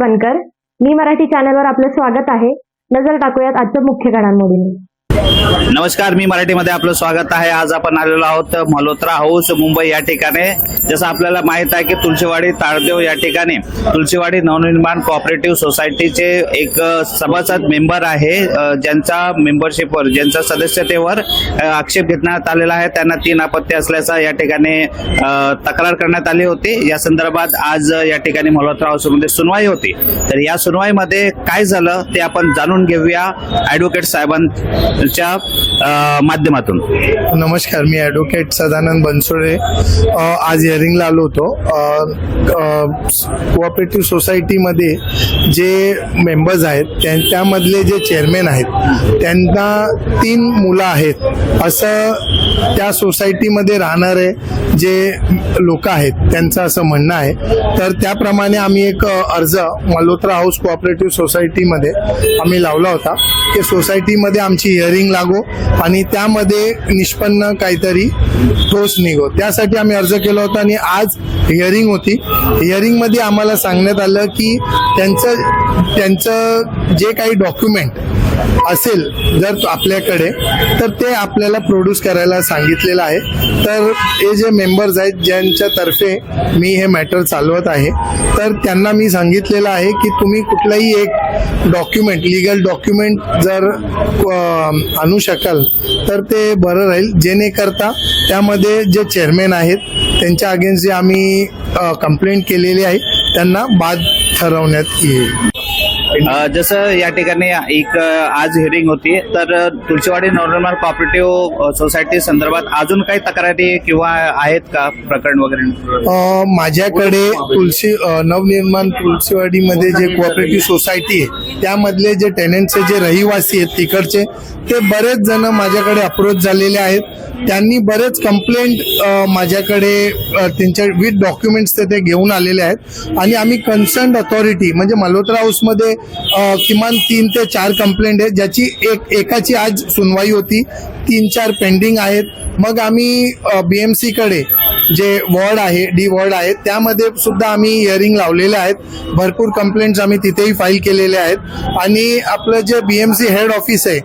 बनकर मी मराठी चॅनलवर आपलं स्वागत आहे. नजर टाकूयात आजच्या मुख्य घडामोडींनी. नमस्कार मी मराठीमध्ये आपलं स्वागत आहे. आज आपण आलेलो आहोत मल्होत्रा हाऊस मुंबई या ठिकाणी. जसं आपल्याला माहीत आहे की तुळशीवाडी ताळदेव या ठिकाणी. तुळशीवाडी नवनिर्माण कोऑपरेटिव्ह सोसायटीचे एक सभासद मेंबर आहे. ज्यांचा मेंबरशिपवर ज्यांच्या सदस्यतेवर आक्षेप घेण्यात आलेला आहे. त्यांना तीन आपत्ती असल्याचा या ठिकाणी तक्रार करण्यात आली होती. या संदर्भात आज या ठिकाणी मल्होत्रा हाऊसमध्ये सुनवाई होती. तर या सुनवाईमध्ये काय झालं ते आपण जाणून घेऊया. ऍडव्होकेट साहेबां चॅनलच्या माध्यमातून. नमस्कार मी ॲडव्होकेट सदानंद बनसोडे. आज हिअरिंगला आलो होतो. कोऑपरेटिव्ह सोसायटीमध्ये जे मेंबर्स आहेत त्या त्यामधले जे चेअरमॅन आहेत त्यांना तीन मुलं आहेत. असं त्या सोसायटीमध्ये राहणारे जे लोक आहेत त्यांचं असं म्हणणं आहे. तर त्याप्रमाणे आम्ही एक अर्ज मल्होत्रा हाऊस कोऑपरेटिव्ह सोसायटीमध्ये आम्ही लावला होता. की सोसायटीमध्ये आमची हिअरिंग लागो आणि त्यामध्ये निष्पन्न काहीतरी ठोस निघो. त्यासाठी आम्ही अर्ज केला होता आणि आज हिअरिंग होती. हिअरिंगमध्ये आम्हाला सांगण्यात आलं की त्यांचं त्यांचं जे काही डॉक्युमेंट असेल जर आपल्याकडे तर ते आपल्याला प्रोड्यूस करायला सांगितलेलं आहे. तर हे जे मेंबर्स आहेत ज्यांच्यातर्फे मी हे मॅटर चालवत आहे तर त्यांना मी सांगितलेलं आहे की तुम्ही कुठलंही एक डॉक्युमेंट लिगल डॉक्युमेंट जर आणू शकाल तर ते बरं राहील. जेणेकरता त्यामध्ये जे चेअरमॅन आहेत त्यांच्या अगेन्स्ट जे आम्ही कंप्लेंट केलेली आहे त्यांना बाद ठरवण्यात येईल. जसं या ठिकाणी एक आज हिअरिंग होती तर तुळशीवाडी नवनिर्माण कोऑपरेटिव्ह सोसायटी संदर्भात अजून काही तक्रारी किंवा आहेत का प्रकरण वगैरे? माझ्याकडे तुलसी अ, नवनिर्माण तुलसीवाडीमध्ये जे कोऑपरेटिव्ह सोसायटी आहे त्यामधले जे टेनंटचे जे रहिवासी आहेत तिकडचे ते बरेच जण माझ्याकडे अप्रोच झालेले आहेत. त्यांनी बरेच कंप्लेंट माझ्याकडे त्यांच्या विथ डॉक्युमेंट्स ते ते घेऊन आलेले आहेत. आणि आम्ही कन्सर्न अथॉरिटी म्हणजे मल्होत्रा हाऊसमध्ये किमान तीन ते चार कंप्लेंट आहेत ज्याची एक एकाची आज सुनवाई होती तीन चार पेंडिंग आहेत. मग आम्ही बी एम सीकडे जे वॉर्ड आहे डी वॉर्ड आहे त्यामध्ये सुद्धा आम्ही हिअरिंग लावलेले आहेत. भरपूर कंप्लेंट्स आम्ही तिथेही फाईल केलेले आहेत. आणि आपलं जे B M C head office आहे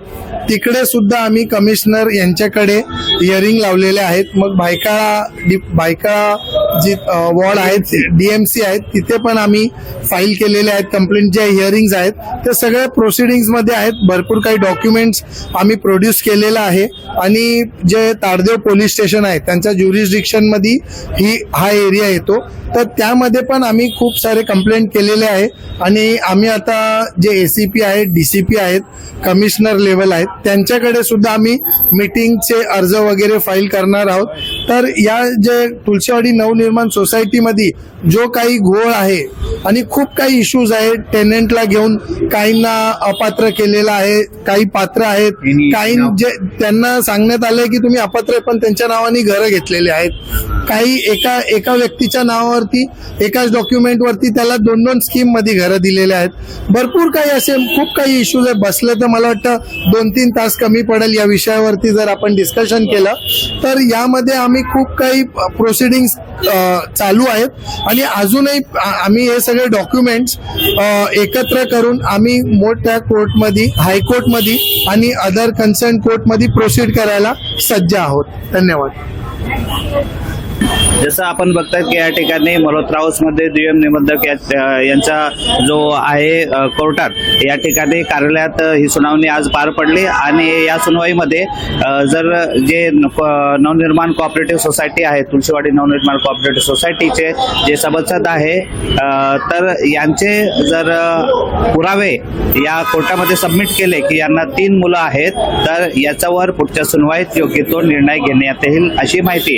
तिकडे सुद्धा आम्ही कमिशनर यांच्याकडे हिअरिंग लावलेले आहेत. मग Byculla D Byculla G ward आहेत डी एम सी आहेत तिथे पण आम्ही फाईल केलेले आहेत कंप्लेंट जे हिअरिंग्ज आहेत ते सगळ्या प्रोसिडिंग्समध्ये आहेत. भरपूर काही डॉक्युमेंट्स आम्ही प्रोड्यूस केलेलं आहे. आणि जे ताडदेव पोलीस स्टेशन आहे त्यांच्या ज्युरिस्डिक्शनमध्ये ही हा एरिया येतो. तर त्यामध्ये पण आम्ही खूप सारे कंप्लेंट केलेले आहे. आणि आम्ही आता जे ए सी पी आहेत डी सी पी आहेत कमिशनर लेवल आहेत त्यांच्याकडे सुद्धा आम्ही मीटिंगचे अर्ज वगैरे फाईल करणार आहोत. तर या जे तुळशीवाडी नवनिर्माण सोसायटीमध्ये जो काही घोळ आहे आणि खूप काही इश्यूज आहेत टेनंटला घेऊन काहींना अपात्र केलेला आहे काही पात्र आहेत. काही जे त्यांना सांगण्यात आलंय की तुम्ही अपात्र आहे, पण त्यांच्या नावाने घरं घेतलेले आहेत. काही एका एका व्यक्तीच्या नावावरती एकाच डॉक्युमेंटवरती त्याला दोन दोन स्कीममध्ये घरं दिलेले आहेत. भरपूर काही असे खूप काही इश्यूज आहे बसलं तर मला वाटतं दोन तीन तास कमी पडेल या विषयावरती जर आपण डिस्कशन केलं. तर यामध्ये आम्ही खूप काही प्रोसिडिंग्स चालू आहेत. आणि अजूनही आम्ही हे सगळे डॉक्युमेंट्स एकत्र करून आम्ही मोठ्या कोर्टमध्ये हायकोर्टमध्ये आणि अदर कन्सर्न कोर्टमध्ये प्रोसीड करायला सज्ज आहोत. धन्यवाद. जसं आपण बघतात की या ठिकाणी मल्होत्रा हाऊसमध्ये दुय्यम निबंधक या- यांचा जो आहे कोर्टात या ठिकाणी कार्यालयात ही सुनावणी आज पार पडली आणि या सुनावणीमध्ये जर जे न- नवनिर्माण कोऑपरेटिव्ह सोसायटी आहे तुळशीवाडी नवनिर्माण कोऑपरेटिव्ह सोसायटीचे जे सभासद आहे तर यांचे जर पुरावे या कोर्टामध्ये सबमिट केले की यांना तीन मुलं आहेत तर याच्यावर पुढच्या सुनवाईत योग्य तो निर्णय घेण्यात येईल अशी माहिती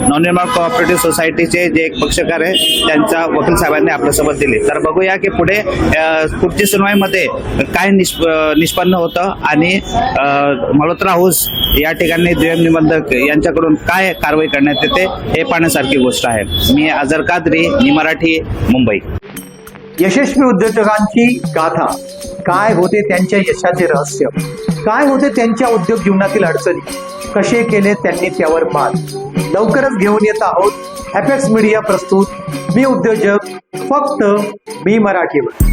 नवनिर्माण कोऑपरेटिव्ह सोसायटीचे जे एक पक्षकार आहे त्यांच्या वकील साहेबांनी आपल्यासोबत दिली. तर बघूया की पुढे पुढची सुनवाईमध्ये काय निष्प निष्पन्न होतं आणि मल्होत्रा हाऊस या ठिकाणी दुय्यम निबंधक यांच्याकडून काय कारवाई करण्यात येते हे पाहण्यासारखी गोष्ट आहे. मी अजर कादरी मी मराठी मुंबई. यशस्वी उद्योजकांची गाथा. काय होते त्यांच्या यशाचे रहस्य? काय होते त्यांच्या उद्योग जीवनातील अडचणी? कसे केले त्यांनी त्यावर मात लवकरच घेऊन येत आहोत एपेक्स मीडिया प्रस्तुत. मी उद्योजक फक्त मी मराठीवर.